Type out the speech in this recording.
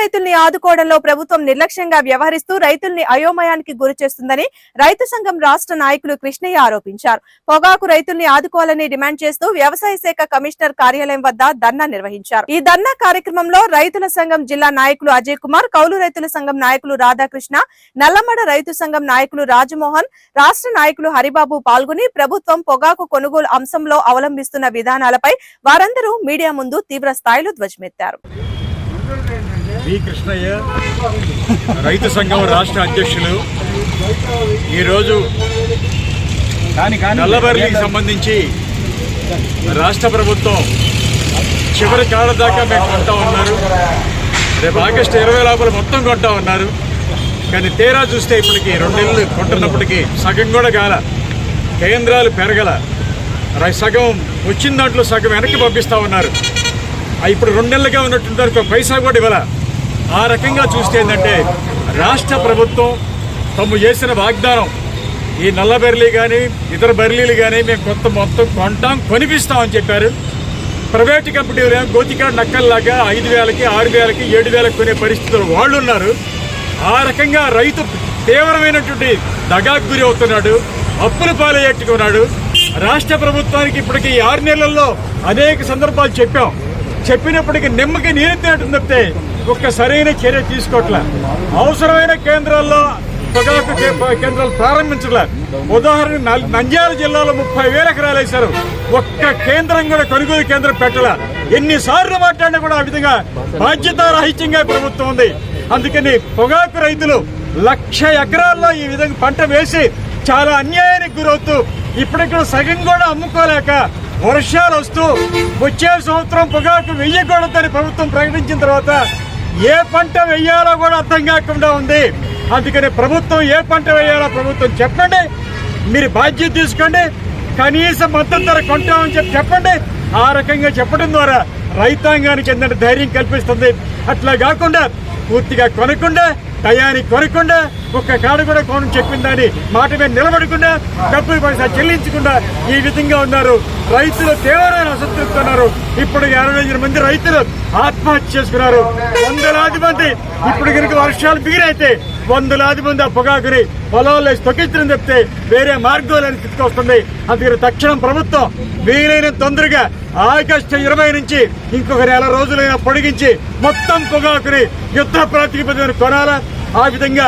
రైతుల్ని ఆదుకోవడంలో ప్రభుత్వం నిర్లక్ష్యంగా వ్యవహరిస్తూ రైతుల్ని అయోమయానికి గురి చేస్తుందని రైతు సంఘం రాష్ట్ర నాయకులు కృష్ణయ్య ఆరోపించారు. పొగాకు రైతుల్ని ఆదుకోవాలని డిమాండ్ చేస్తూ వ్యవసాయ శాఖ కమిషనర్ కార్యాలయం వద్ద ధర్నా నిర్వహించారు. ఈ ధర్నా కార్యక్రమంలో రైతుల సంఘం జిల్లా నాయకులు అజయ్ కుమార్ కౌలు రైతుల సంఘం నాయకులు రాధాకృష్ణ నల్లమడ రైతు సంఘం నాయకులు రాజమోహన్ రాష్ట్ర నాయకులు హరిబాబు పాల్గొని ప్రభుత్వం పొగాకు కొనుగోలు అంశంలో అవలంబిస్తున్న విధానాలపై వారందరూ మీడియా ముందు తీవ్ర స్థాయిలో ధ్వజమెత్తారు. వి కృష్ణయ్య రైతు సంఘం రాష్ట్ర అధ్యక్షులు. ఈరోజు నల్లబర్లికి సంబంధించి రాష్ట్ర ప్రభుత్వం చివరి కాల దాకా మేము కొంటా ఉన్నారు. రేపు ఆగస్టు ఇరవై లోపల మొత్తం కొంటా ఉన్నారు. కానీ తీరా చూస్తే ఇప్పటికి రెండేళ్ళు కొంటున్నప్పటికీ సగం కూడా కాల. కేంద్రాలు పెరగల. సగం వచ్చిన దాంట్లో సగం వెనక్కి పంపిస్తూ ఉన్నారు. ఇప్పుడు రెండు నెలలుగా ఉన్నటువంటి వరకు పైసా కూడా ఇవ్వాల. ఆ రకంగా చూస్తే ఏంటంటే రాష్ట్ర ప్రభుత్వం తమ చేసిన వాగ్దానం ఈ నల్ల బెర్లీ కానీ ఇతర బెర్లీలు కానీ మేము కొత్త మొత్తం కొంటాం కొనిపిస్తామని చెప్పారు. ప్రైవేట్ కంపెనీలు గోతికాడ నక్కల్లాగా ఐదు వేలకి ఆరు వేలకి ఏడు వేలకి కొనే పరిస్థితులు వాళ్ళు ఉన్నారు. ఆ రకంగా రైతు తీవ్రమైనటువంటి దగాకు గురి అవుతున్నాడు అప్పులు పాలయ్యట్టుకున్నాడు. రాష్ట్ర ప్రభుత్వానికి ఇప్పటికీ ఆరు నెలల్లో అనేక సందర్భాలు చెప్పాం. చెప్పినప్పటికీ నిమ్మకి నీరెత్తినట్టు తప్పితే ఒక్క సరైన చర్య తీసుకోవట్లే అవసరమైన కేంద్రాల్లో పొగాకు కేంద్రాలు ప్రారంభించలే ఉదాహరణ నల్- నంద్యాల జిల్లాలో ముప్పై వేల ఎకరాలు వేశారు. ఒక్క కేంద్రం కూడా కొనుగోలు కేంద్రం పెట్టలే. ఎన్నిసార్లు మాట్లాడినా కూడా ఆ విధంగా బాధ్యతారాహిత్యంగా ప్రభుత్వం ఉంది. అందుకని పొగాకు రైతులు లక్ష ఎకరాల్లో ఈ విధంగా పంట వేసి చాలా అన్యాయానికి గురవుతూ ఇప్పటిక్కడ సగం కూడా అమ్ముకోలేక వర్షాలు వస్తూ వచ్చే సంవత్సరం పొగాకు వెయ్యకూడదని ప్రభుత్వం ప్రకటించిన తర్వాత ఏ పంట వెయ్యాలో కూడా అర్థం కాకుండా ఉంది. అందుకని ప్రభుత్వం ఏ పంట వేయాలో ప్రభుత్వం చెప్పండి. మీరు బాధ్యత తీసుకోండి. కనీస మద్దతు ధర కొంటామని చెప్పి చెప్పండి. ఆ రకంగా చెప్పడం ద్వారా రైతాంగానికి ఏంటంటే ధైర్యం కల్పిస్తుంది. అట్లా కాకుండా పూర్తిగా కొనకుండా టయానికి కొనకుండా ఒక్క కాడ కూడా కొనని చెప్పిందని మాట మీద నిలబడకుండా డబ్బులు పైసా చెల్లించకుండా ఈ విధంగా ఉన్నారు. రైతులు తీవ్రమైన అసంతృప్తి ఉన్నారు. ఇప్పుడు అరవై ఐదు మంది రైతులు ఆత్మహత్య చేసుకున్నారు. వందలాది మంది ఇప్పుడు కనుక వర్షాలు బిగిరైతే వందలాది మంది ఆ పొగాకుని పొలంలో తొక్కించడం చెప్తే వేరే మార్గం లేని స్థితికి వస్తుంది. అందుకని తక్షణం ప్రభుత్వం వీలైన తొందరగా ఆగస్టు ఇరవై నుంచి ఇంకొక నెల రోజులైనా పొడిగించి మొత్తం పొగాకుని యుద్ధ ప్రాతిపదికన కొనాలా? ఆ విధంగా